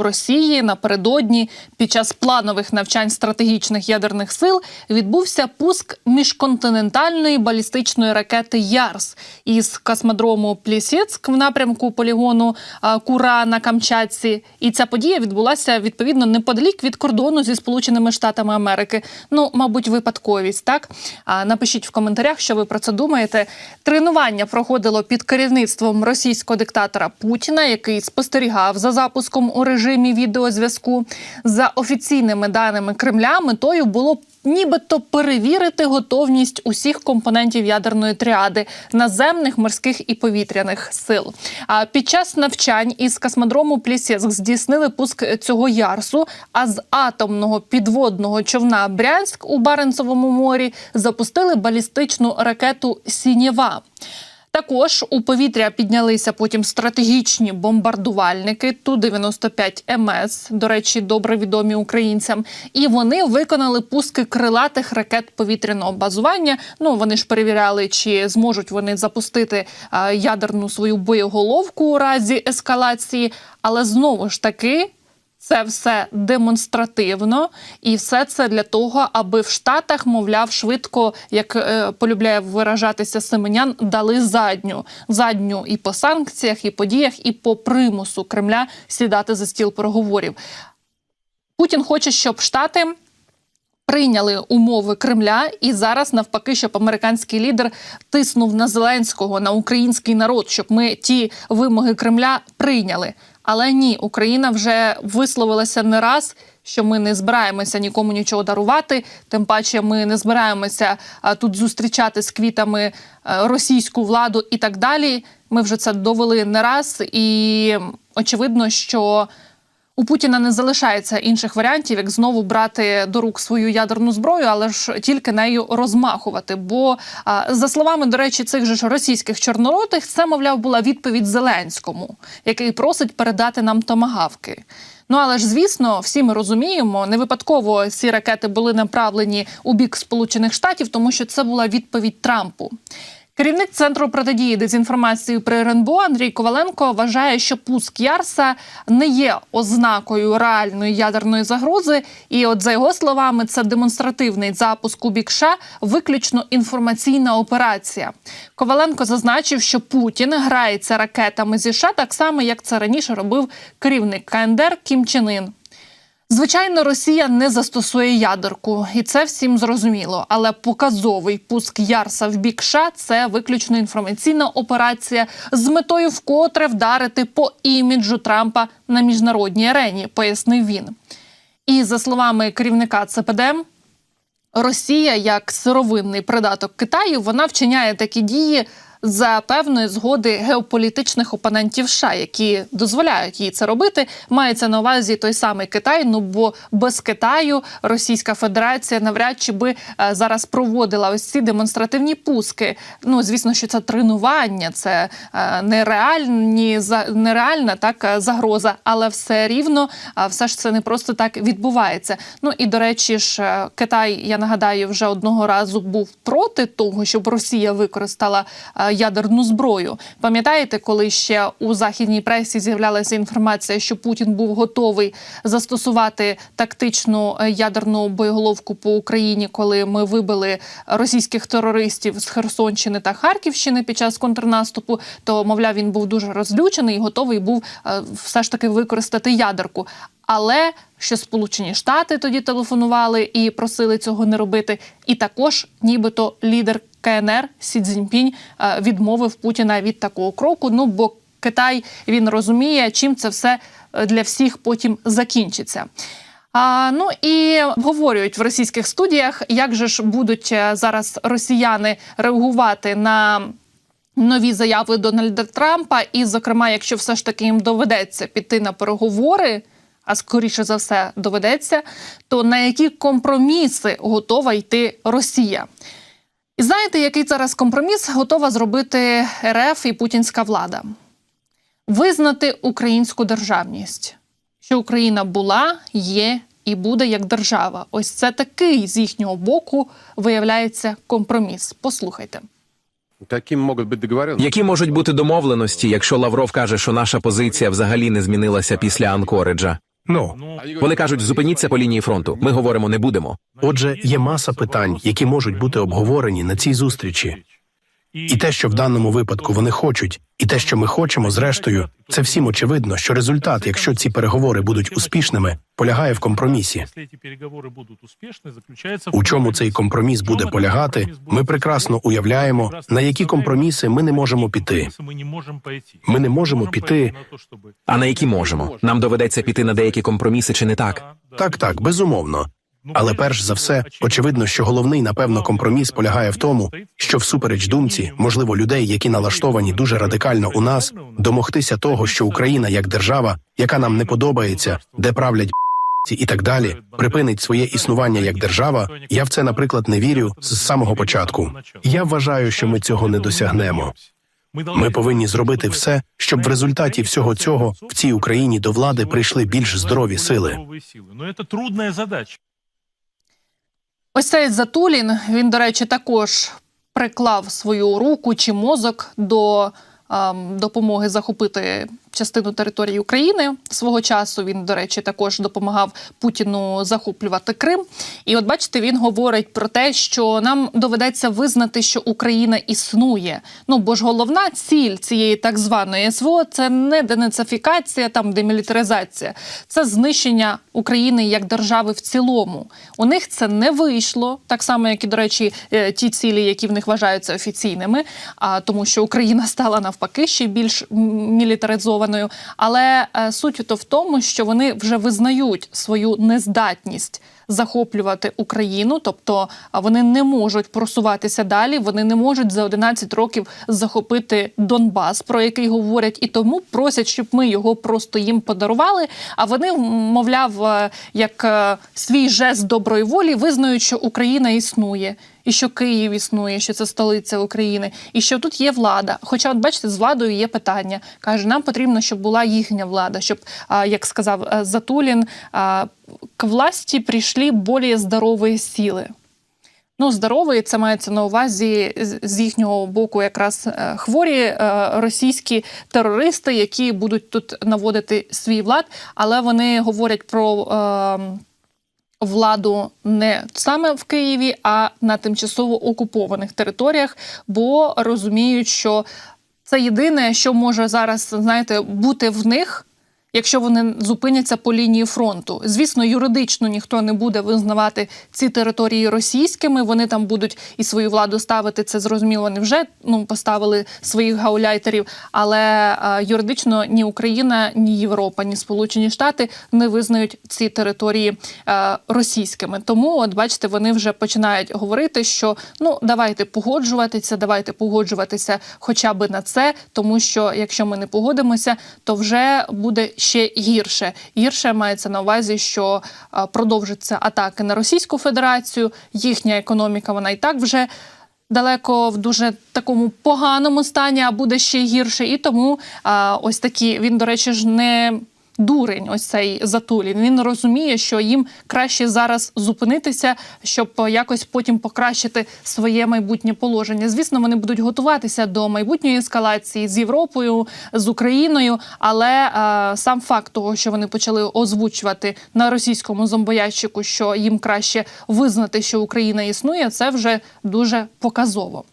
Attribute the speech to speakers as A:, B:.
A: В Росії напередодні під час планових навчань стратегічних ядерних сил відбувся пуск міжконтинентальної балістичної ракети Ярс із космодрому Плісєцьк в напрямку полігону Кура на Камчатці. І ця подія відбулася відповідно неподалік від кордону зі Сполученими Штатами Америки. Ну, мабуть, випадковість, так? Напишіть в коментарях, що ви про це думаєте. Тренування проходило під керівництвом російського диктатора Путіна, який спостерігав за запуском у режимі відеозв'язку. За офіційними даними Кремля, метою було нібито перевірити готовність усіх компонентів ядерної тріади наземних, морських і повітряних сил. А під час навчань із космодрому Плісєцк здійснили пуск цього ярсу. А з атомного підводного човна Брянськ у Баренцевому морі запустили балістичну ракету Сінєва. Також у повітря піднялися потім стратегічні бомбардувальники Ту-95 МС, до речі, добре відомі українцям. І вони виконали пуски крилатих ракет повітряного базування. Ну вони ж перевіряли, чи зможуть вони запустити ядерну свою боєголовку у разі ескалації. Але знову ж таки. Це все демонстративно, і все це для того, аби в Штатах, мовляв, швидко, як е, полюбляє виражатися Семенян, дали задню задню і по санкціях, і по діях, і по примусу Кремля сідати за стіл переговорів. Путін хоче, щоб Штати. Прийняли умови Кремля, і зараз навпаки, щоб американський лідер тиснув на Зеленського на український народ, щоб ми ті вимоги Кремля прийняли. Але ні, Україна вже висловилася не раз, що ми не збираємося нікому нічого дарувати. Тим паче, ми не збираємося тут зустрічати з квітами російську владу і так далі. Ми вже це довели не раз, і очевидно, що. У Путіна не залишається інших варіантів, як знову брати до рук свою ядерну зброю, але ж тільки нею розмахувати. Бо за словами, до речі, цих же ж російських чорноротих, це мовляв була відповідь Зеленському, який просить передати нам томагавки. Ну але ж звісно, всі ми розуміємо, не випадково ці ракети були направлені у бік Сполучених Штатів, тому що це була відповідь Трампу. Керівник центру протидії дезінформації при РНБО Андрій Коваленко вважає, що пуск Ярса не є ознакою реальної ядерної загрози. І, от за його словами, це демонстративний запуск у бік США, виключно інформаційна операція. Коваленко зазначив, що Путін грається ракетами зі США так само, як це раніше робив керівник КНДР Кім Чен Ін. Звичайно, Росія не застосує ядерку, і це всім зрозуміло. Але показовий пуск Ярса в бік США – це виключно інформаційна операція з метою вкотре вдарити по іміджу Трампа на міжнародній арені, пояснив він. І за словами керівника ЦПД, Росія, як сировинний придаток Китаю, вона вчиняє такі дії за певної згоди геополітичних опонентів США, які дозволяють їй це робити. Мається на увазі той самий Китай. Ну бо без Китаю Російська Федерація навряд чи би е, зараз проводила ось ці демонстративні пуски. Ну звісно, що це тренування, це е, нереальні нереальна так е, загроза, але все рівно, все ж це не просто так відбувається. Ну і до речі, ж Китай, я нагадаю, вже одного разу був проти того, щоб Росія використала ядерну зброю. Пам'ятаєте, коли ще у західній пресі з'являлася інформація, що Путін був готовий застосувати тактичну е, ядерну боєголовку по Україні, коли ми вибили російських терористів з Херсонщини та Харківщини під час контрнаступу, то мовляв він був дуже розлючений і готовий був е, все ж таки використати ядерку. Але що Сполучені Штати тоді телефонували і просили цього не робити, і також, нібито лідер КНР Сі Цзіньпінь е, відмовив Путіна від такого кроку. Ну бо Китай він розуміє, чим це все е, для всіх потім закінчиться. А, ну і обговорюють в російських студіях, як же ж будуть е, зараз росіяни реагувати на. Нові заяви Дональда Трампа, і, зокрема, якщо все ж таки їм доведеться піти на переговори, а скоріше за все доведеться, то на які компроміси готова йти Росія? І знаєте, який зараз компроміс готова зробити РФ і путінська влада? Визнати українську державність, що Україна була, є і буде як держава. Ось це такий з їхнього боку виявляється компроміс. Послухайте.
B: Які можуть бути домовленості, якщо Лавров каже, що наша позиція взагалі не змінилася після Анкориджа? Ну,
C: Вони кажуть, зупиніться по лінії фронту. Ми говоримо, не будемо.
B: отже, є маса питань, які можуть бути обговорені на цій зустрічі. І те, що в даному випадку вони хочуть, і те, що ми хочемо, зрештою, це всім очевидно, що результат, якщо ці переговори будуть успішними, полягає в компромісі. У чому цей компроміс буде полягати, ми прекрасно уявляємо, на які компроміси ми не можемо піти. Ми не можемо піти.
C: А на які можемо? Нам доведеться піти на деякі компроміси, чи не так?
B: Так, так, безумовно. Але перш за все, очевидно, що головний, напевно, компроміс полягає в тому, що всупереч думці, можливо, людей, які налаштовані дуже радикально у нас, домогтися того, що Україна як держава, яка нам не подобається, де правлять і так далі, припинить своє існування як держава. Я в це, наприклад, не вірю з самого початку. Я вважаю, що ми цього не досягнемо. Ми повинні зробити все, щоб в результаті всього цього в цій Україні до влади прийшли більш здорові сили.
D: Но это трудная задача.
A: Ось цей Затулін, він, до речі, також приклав свою руку чи мозок до ем, допомоги захопити частину території України свого часу. Він, до речі, також допомагав Путіну захоплювати Крим. І от бачите, він говорить про те, що нам доведеться визнати, що Україна існує. Ну бо ж головна ціль цієї так званої СВО це не денацифікація, там демілітаризація, це знищення України як держави в цілому. У них це не вийшло, так само як і до речі, е, ті цілі, які в них вважаються офіційними, а тому, що Україна стала навпаки ще більш м, мілітаризованою. Але е, суть то в тому, що вони вже визнають свою нездатність захоплювати Україну, тобто вони не можуть просуватися далі, вони не можуть за 11 років захопити Донбас, про який говорять, і тому просять, щоб ми його просто їм подарували. А вони, мовляв, е, як е, свій жест доброї волі визнають, що Україна існує. І що Київ існує, що це столиця України, і що тут є влада. Хоча, от бачите, з владою є питання. каже, нам потрібно, щоб була їхня влада, щоб, як сказав е, Затулін, к власті прийшли більш здорові сили. Ну, здоровий, це мається на увазі з- їхнього боку, якраз е, хворі е, російські терористи, які будуть тут наводити свій влад, але вони говорять про. е, Владу не саме в Києві, а на тимчасово окупованих територіях, бо розуміють, що це єдине, що може зараз, знаєте, бути в них, якщо вони зупиняться по лінії фронту. Звісно, юридично ніхто не буде визнавати ці території російськими. Вони там будуть і свою владу ставити. Це зрозуміло. Вони вже ну поставили своїх гауляйтерів. Але е, юридично ні Україна, ні Європа, ні Сполучені Штати не визнають ці території е, російськими. Тому, от бачите, вони вже починають говорити, що ну давайте погоджуватися, давайте погоджуватися хоча б на це, тому що якщо ми не погодимося, то вже буде ще гірше. Гірше мається на увазі, що е, продовжаться атаки на Російську Федерацію. Їхня економіка вона і так вже. Далеко в дуже такому поганому стані, а буде ще гірше. І тому а, ось такі він, до речі, ж не дурень, ось цей Затулін. Він розуміє, що їм краще зараз зупинитися, щоб якось потім покращити своє майбутнє положення. Звісно, вони будуть готуватися до майбутньої ескалації з Європою, з Україною. Але е, сам факт того, що вони почали озвучувати на російському зомбоящику, що їм краще визнати, що Україна існує, це вже дуже показово.